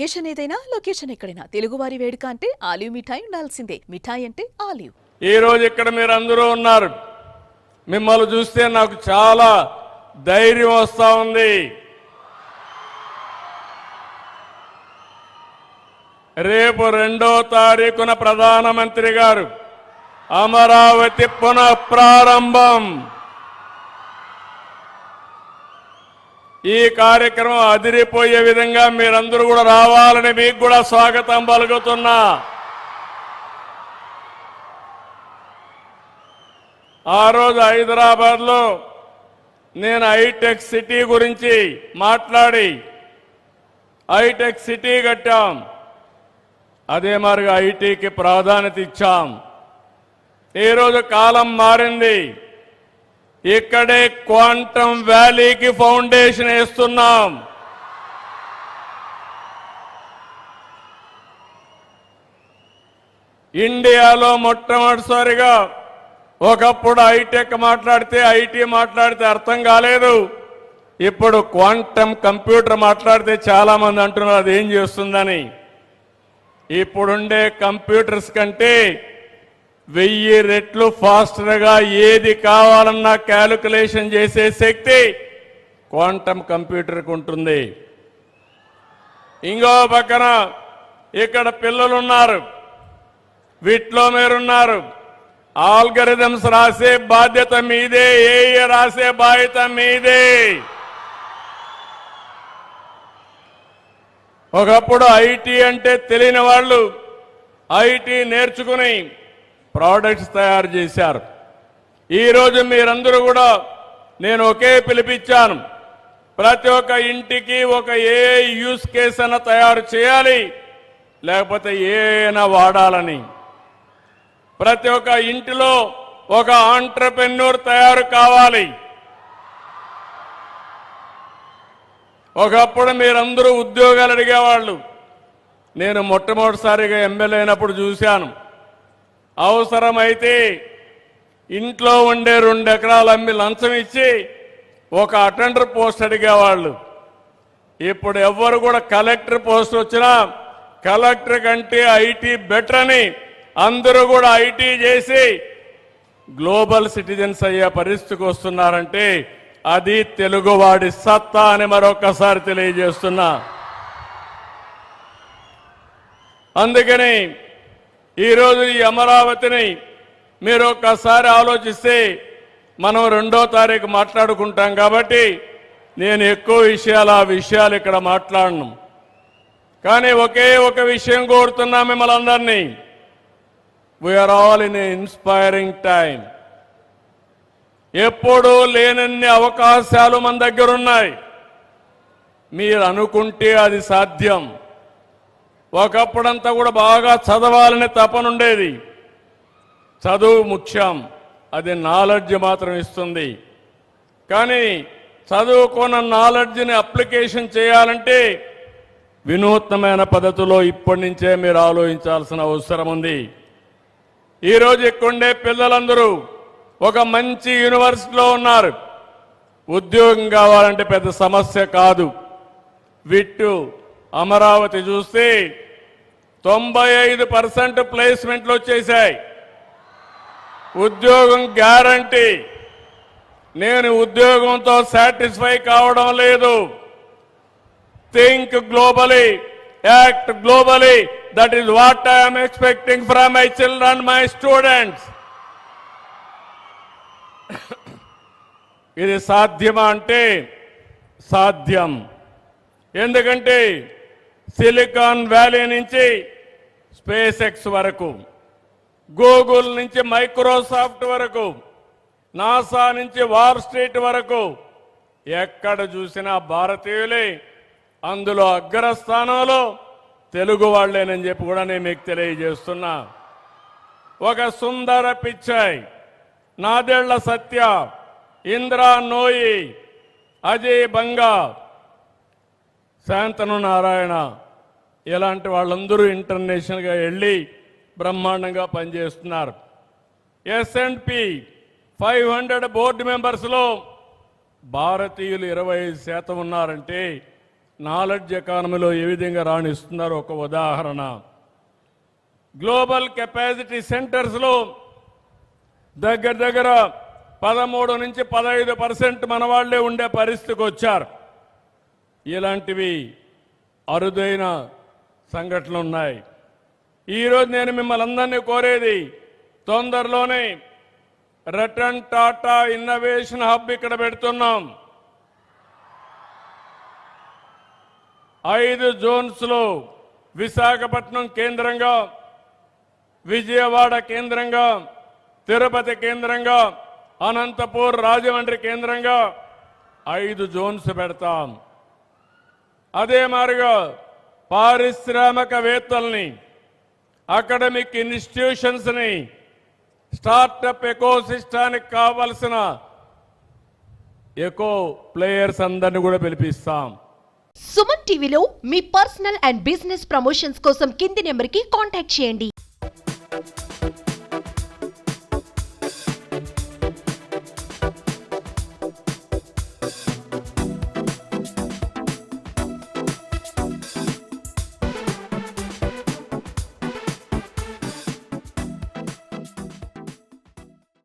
Occasion ఏదైనా location ఎక్కడైనా. తెలుగువారి వేడుక అంటే ఆలివ్ మిఠాయి ఉండాల్సిందే. మిఠాయి అంటే ఆలివ్. ఈ రోజు ఇక్కడ మీరు అందరూ ఉన్నారు. మిమ్మల్ని చూస్తే నాకు చాలా ధైర్యం వస్తా ఉంది. రేపు రెండో తారీఖున ప్రధానమంత్రి గారు అమరావతి పునః ఈ కార్యక్రమం అదిరిపోయే విధంగా మీరందరూ కూడా రావాలని మీకు కూడా స్వాగతం పలుకుతున్నా. ఆ రోజు హైదరాబాద్లో నేను హైటెక్ సిటీ గురించి మాట్లాడి హైటెక్ సిటీ కట్టాం. అదే మరిగా ఐటీకి ప్రాధాన్యత ఇచ్చాం. ఈరోజు కాలం మారింది. ఇక్కడే క్వాంటమ్ వ్యాలీకి ఫౌండేషన్ వేస్తున్నాం. ఇండియాలో మొట్టమొదటిసారిగా ఒకప్పుడు హైటెక్ మాట్లాడితే ఐటీ మాట్లాడితే అర్థం కాలేదు. ఇప్పుడు క్వాంటమ్ కంప్యూటర్ మాట్లాడితే చాలామంది అంటున్నారు అది ఏం చేస్తుందని. ఇప్పుడుండే కంప్యూటర్స్ కంటే వెయ్యి రెట్లు ఫాస్టర్గా ఏది కావాలన్నా క్యాలిక్యులేషన్ చేసే శక్తి క్వాంటమ్ కంప్యూటర్కి ఉంటుంది. ఇంకో పక్కన ఇక్కడ పిల్లలు ఉన్నారు వీటిలో మీరున్నారు. ఆల్గరిథమ్స్ రాసే బాధ్యత మీదే ఏ రాసే బాధ్యత మీదే. ఒకప్పుడు ఐటీ అంటే తెలియని వాళ్ళు ఐటీ నేర్చుకుని ప్రోడక్ట్స్ తయారు చేశారు. ఈరోజు మీరందరూ కూడా నేను ఒకే పిలిపించాను. ప్రతి ఒక్క ఇంటికి ఒక ఏ యూస్ కేస్ అన్న తయారు చేయాలి. లేకపోతే ఏనా వాడాలని. ప్రతి ఒక్క ఇంటిలో ఒక ఆంటర్ప్రెన్యూర్ తయారు కావాలి. ఒకప్పుడు మీరందరూ ఉద్యోగాలు అడిగేవాళ్ళు. నేను మొట్టమొదటిసారిగా ఎమ్మెల్యే అయినప్పుడు చూశాను. అవసరమైతే ఇంట్లో ఉండే రెండు ఎకరాలు అమ్మి లంచం ఇచ్చి ఒక అటెండర్ పోస్ట్ అడిగేవాళ్ళు. ఇప్పుడు ఎవ్వరు కూడా కలెక్టర్ పోస్ట్ వచ్చినా కలెక్టర్ కంటే ఐటీ బెటర్ అని అందరూ కూడా ఐటీ చేసి గ్లోబల్ సిటిజన్స్ అయ్యే పరిస్థితికి వస్తున్నారంటే అది తెలుగువాడి సత్తా అని మరొకసారి తెలియజేస్తున్నా. అందుకని ఈరోజు ఈ అమరావతిని మీరు ఒక్కసారి ఆలోచిస్తే మనం రెండో తారీఖు మాట్లాడుకుంటాం కాబట్టి నేను ఎక్కువ విషయాలు ఆ విషయాలు ఇక్కడ మాట్లాడను. కానీ ఒకే ఒక విషయం కోరుతున్నా మిమ్మల్ని అందరినీ. We are all in inspiring time ఎప్పుడూ లేనన్ని అవకాశాలు మన దగ్గర ఉన్నాయి. మీరు అనుకుంటే అది సాధ్యం. ఒకప్పుడంతా కూడా బాగా చదవాలని తపనుండేది. చదువు ముఖ్యం అది నాలెడ్జ్ మాత్రం ఇస్తుంది. కానీ చదువుకున్న నాలెడ్జ్ని అప్లికేషన్ చేయాలంటే వినూత్నమైన పద్ధతిలో ఇప్పటి నుంచే మీరు ఆలోచించాల్సిన అవసరం ఉంది. ఈరోజు ఇక్కడుండే పిల్లలందరూ ఒక మంచి యూనివర్సిటీలో ఉన్నారు. ఉద్యోగం కావాలంటే పెద్ద సమస్య కాదు. విట్టు అమరావతి చూస్తే తొంభై ఐదు పర్సెంట్ ప్లేస్మెంట్లు వచ్చేసాయి ఉద్యోగం గ్యారంటీ. నేను ఉద్యోగంతో సాటిస్ఫై కావడం లేదు. Think globally act globally. That is what I'm expecting from my children my students. ఇది సాధ్యమా అంటే సాధ్యం. ఎందుకంటే సిలికాన్ వ్యాలీ నుంచి స్పేస్ ఎక్స్ వరకు గూగుల్ నుంచి మైక్రోసాఫ్ట్ వరకు నాసా నుంచి వార్ స్ట్రీట్ వరకు ఎక్కడ చూసినా భారతీయులే. అందులో అగ్రస్థానంలో తెలుగు వాళ్ళేనని చెప్పి కూడా నేను మీకు తెలియజేస్తున్నా. ఒక సుందర పిచ్చాయ్ నాదేళ్ళ సత్య ఇంద్రా నోయి అజయ్ బంగా శాంతను నారాయణ ఇలాంటి వాళ్ళందరూ ఇంటర్నేషనల్గా వెళ్ళి బ్రహ్మాండంగా పనిచేస్తున్నారు. S and P five hundred board మెంబర్స్లో భారతీయులు ఇరవై ఐదు శాతం ఉన్నారంటే నాలెడ్జ్ ఎకానమీలో ఏ విధంగా రాణిస్తున్నారు ఒక ఉదాహరణ. గ్లోబల్ కెపాసిటీ సెంటర్స్లో దగ్గర దగ్గర పదమూడు నుంచి పదహైదు పర్సెంట్ మన వాళ్ళే ఉండే పరిస్థితికి వచ్చారు ఇలాంటివి అరుదైన సంఘటనలు ఉన్నాయి. ఈరోజు నేను మిమ్మల్ని అందరినీ కోరేది తొందరలోనే రటన్ టాటా ఇన్నోవేషన్ హబ్ ఇక్కడ పెడుతున్నాం. ఐదు జోన్స్లో విశాఖపట్నం కేంద్రంగా విజయవాడ కేంద్రంగా తిరుపతి కేంద్రంగా అనంతపూర్ రాజమండ్రి కేంద్రంగా ఐదు జోన్స్ పెడతాం. అదే మారుగా పారిశ్రామికవేత్తల్ని అకాడమిక్ ఇన్స్టిట్యూషన్స్ని స్టార్టప్ ఎకోసిస్టానికి కావలసిన ఎకో ప్లేయర్స్ అందరిని కూడా పిలిపిస్తాం. సుమన్ టీవీలో మీ పర్సనల్ అండ్ బిజినెస్ ప్రమోషన్స్ కోసం కింది నెంబర్కి కాంటాక్ట్ చేయండి.